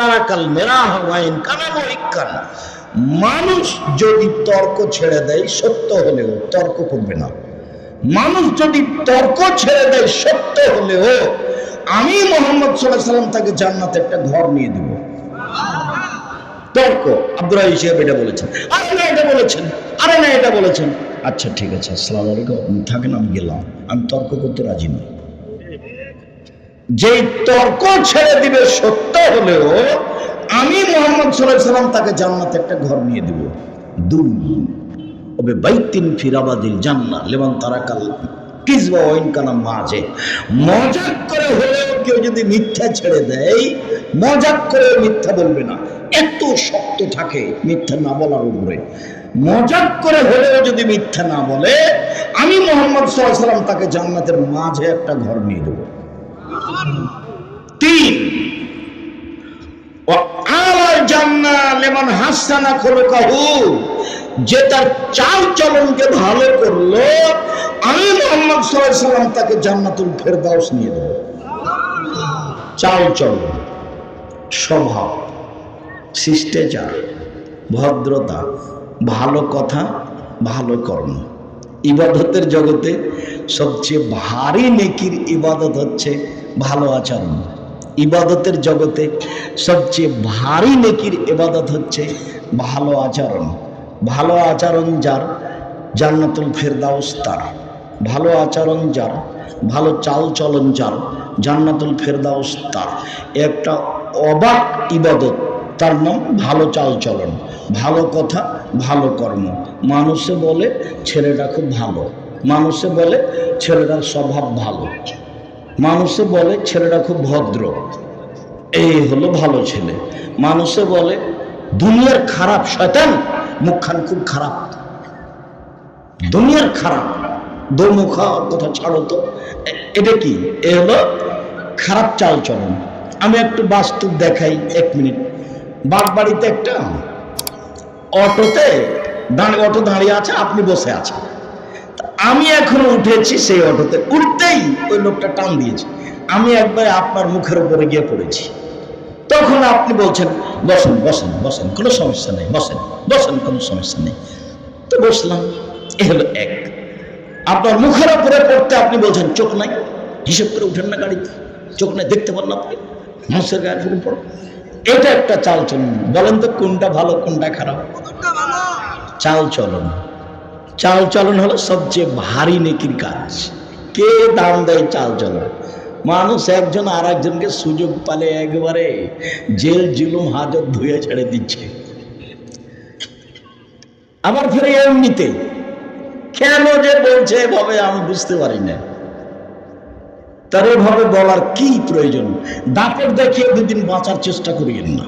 তারাকাল মেরাহ wine কানা মহিকান মানুষ যদি তর্ক ছেড়ে দেয়, সত্য হলেও তর্ক করবে না। মানুষ যদি তর্ক ছেড়ে দেয়, সত্য হলেও আমি মোহাম্মদ সাল্লাহ সাল্লাম তাকে জান্নাতে একটা ঘর নিয়ে দেব। তর্ক। আব্দুল হিসেব এটা বলেছেন। আরে না, এটা বলেছেন। আরে না, এটা বলেছেন। আচ্ছা ঠিক আছে, আসসালামু আলাইকুম। থাকেন, আমি গেলাম। আমি তর্ক করতে রাজি নই। যেই তর্ক ছেড়ে দিবে সত্য হলেও আমি মোহাম্মদ সাল্লাম তাকে জান্নাতে একটা ঘর নিয়ে দেব। দুই, ওবে বাইতিন ফিরাবাদিল জান্না লেবান তারাকাল কিসবা ওয়াইন কানা মাঝে মজাক করে হলেও কেউ যদি মিথ্যা ছেড়ে দেয়, মজাক করে মিথ্যা বলবে না। এত শক্ত থাকে মিথ্যা না বলার উপরে। মজাক করে হলেও যদি মিথ্যা না বলে, আমি মোহাম্মদ সাল্লাহ সাল্লাম তাকে জান্নাতের মাঝে একটা ঘর নিয়ে দেবো। তিন। যে তার চাল চলনকে ভালো করল আমি মোহাম্মদ সাল্লাম তাকে জান্নাতুল ফেরদাউস নিয়ে দেব চাল চলন, স্বভাব, শিষ্টাচার, ভদ্রতা, ভালো কথা, ভালো কর্ম। ইবাদতের জগতে সবচেয়ে ভারী নেকির ইবাদত হচ্ছে ভালো আচরণ। ইবাদতের জগতে সবচেয়ে ভারী নেকির ইবাদত হচ্ছে ভালো আচরণ। ভালো আচরণ যার, জান্নাতুল ফেরদাউস তার। ভালো আচরণ যার, ভালো চাল চলন যার, জান্নাতুল ফেরদাউস তার। একটা অবাক ইবাদত, তার নাম ভালো চাল চলন ভালো কথা, ভালো কর্ম। মানুষে বলে, ছেলেটা খুব ভালো। মানুষে বলে, ছেলেটার স্বভাব ভালো। মানুষে বলে, ছেলেটা খুব ভদ্র। এই হলো ভালো ছেলে। মানুষে বলে, দুনিয়ার খারাপ শয়তান, মুখখান খুব খারাপ। দুনিয়ার খারাপ, দোমুখা কথা ছাড়ো তো। এটা কি? এ হলো খারাপ চাল চলন আমি একটু বাস্তব দেখাই, এক মিনিট। বাগ বাড়িতে একটা অটোতে দাঁড়িয়ে, অটো দাঁড়িয়ে আছে, আপনি বসে আছেন। আমি এখন উঠেছি সেই অটোতে। উঠতেই ওই লোকটা টান দিয়েছে। আমি একবার আপনার মুখের উপরে গিয়ে পড়েছি। তখন আপনি বলছেন বসেন বসেন বসেন কোনো সমস্যা নেই বসেন বসেন কোনো সমস্যা নেই। তো বসলাম এ হলো এক। আপনার মুখের উপরে পড়তে আপনি বলছেন চোখ নাই হিসেব করে উঠেন না গাড়িতে চোখ নাই দেখতে পারেন আপনি মানুষের গায়ের উপরে পড়ো। এটা একটা চাল চলন বলেন তো কোনটা ভালো কোনটা খারাপ? চাল চলন চাল চলন হলো সবচেয়ে ভারী নেকির কাজ। কে দাম দেয় চাল চলন মানুষ একজন আর একজনকে সুযোগ পালে একবারে জেল জুলুম হাজত ধুয়ে ছেড়ে দিচ্ছে। আবার ফিরে এমনিতে, কেন যে বলছে এভাবে আমি বুঝতে পারি না। তার এভাবে বলার কি প্রয়োজন? দাপট দেখিয়ে দুদিন বাঁচার চেষ্টা করিয়েন না।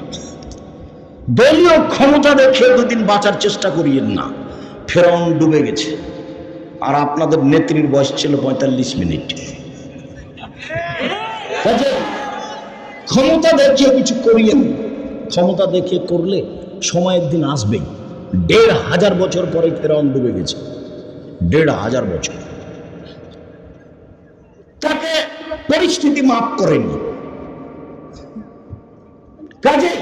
দলীয় ক্ষমতা দেখিয়ে দুদিন বাঁচার চেষ্টা করিয়েন না। ফেরাউন ডুবে গেছে। আর আপনাদের নেত্রীর বয়স ছিল পঁয়তাল্লিশ মিনিট। ক্ষমতা দেখিয়ে কিছু করিয়ে। ক্ষমতা দেখিয়ে করলে সময়ের দিন আসবেই। দেড় হাজার বছর পরে ফেরাউন ডুবে গেছে। দেড় হাজার বছর। তাকে পরিস্থিতি মাফ করেনি কাজে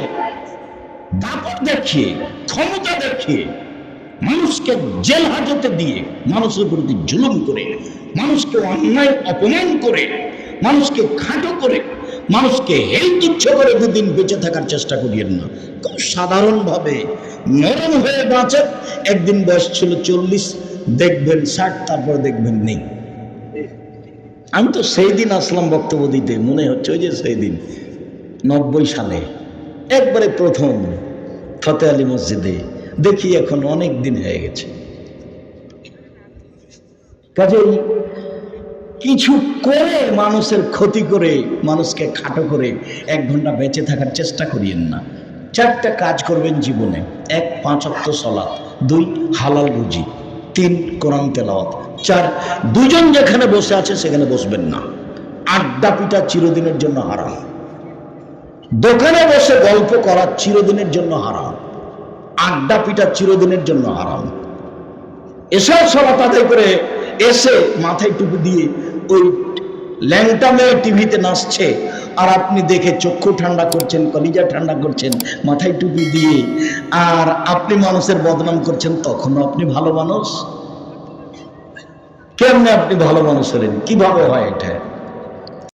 দাপট দেখিয়ে, ক্ষমতা দেখিয়ে মানুষকে জেল হাজতে দিয়ে মানুষের প্রতি জুলুম করে, মানুষকে অন্যায় অপমান করে, মানুষকে খাটো করে, মানুষকে হেল তুচ্ছ করে দুদিন বেঁচে থাকার চেষ্টা করিয়েন না। খুব সাধারণভাবে নরম হয়ে বাঁচেন, একদিন বয়স ছিল চল্লিশ, দেখবেন ষাট, তারপর দেখবেন নেই। আমি তো সেই দিন আসলাম বক্তব্য দিতে, মনে হচ্ছে ওই যে সেই দিন, নব্বই সালে, একবারে প্রথম ফতে আলী মসজিদে দেখি এখন অনেক দিন হয়ে গেছে। কাজেই কিছু করে মানুষের ক্ষতি করে, মানুষকে খাটো করে এক ঘণ্টা বেঁচে থাকার চেষ্টা করিয়েন না। চারটা কাজ করবেন জীবনে। এক, পাঁচ সলাৎ দুই, হালাল রুজি। তিন, কোরআন তেলাওয়াত। চার, দুজন যেখানে বসে আছে সেখানে বসবেন না। আড্ডা পিটা চিরদিনের জন্য হারাম। দোকানে বসে গল্প করা চিরদিনের জন্য হারাম। আড্ডা পিটা চিরদিনের জন্য হারাম। এসব সলাত আদায় করে এসে মাথায় টুপি দিয়ে ওই ল্যাংটা মেয়ে টিভিতে নাচছে, আর আপনি দেখে চক্ষু ঠান্ডা করছেন, কলিজা ঠান্ডা করছেন, মাথায় টুপি দিয়ে, আর আপনি মানুষের বদনাম করছেন, তখনও আপনি ভালো মানুষ? কেমনে আপনি ভালো মানুষ হলেন? কীভাবে হয় এটা?